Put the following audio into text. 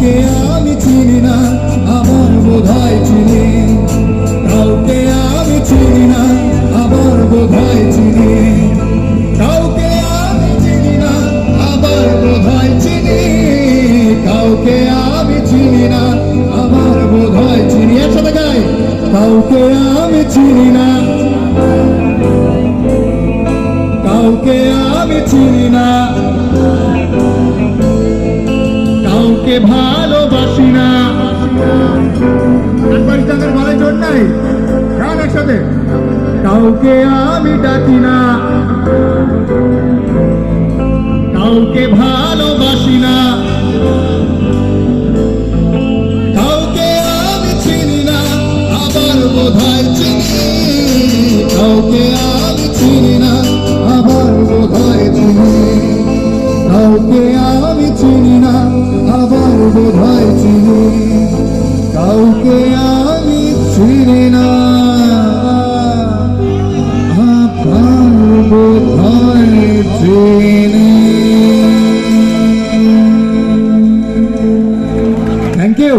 কাউকে আমি চিনি না, আমার বোধহয় চিনি। কাউকে আমি চিনি না, আমার বোধহয় চিনি। কাউকে আমি চিনি না, আমার বোধহয় চিনি। কাউকে আমি চিনি না, আমার বোধহয় চিনি। একসাথে গাই। কাউকে আমি চিনি না। কাউকে আমি চিনি না। তোমাকে ভালোবাসি না। কাউকে আমি ডাকি না। কাউকে ভালোবাসি না। কাউকে আমি চিনি না। আবার বোধহয় চিনি আমি ফিরি না। আপনার বোধয় ফিরি থ্যাংক ইউ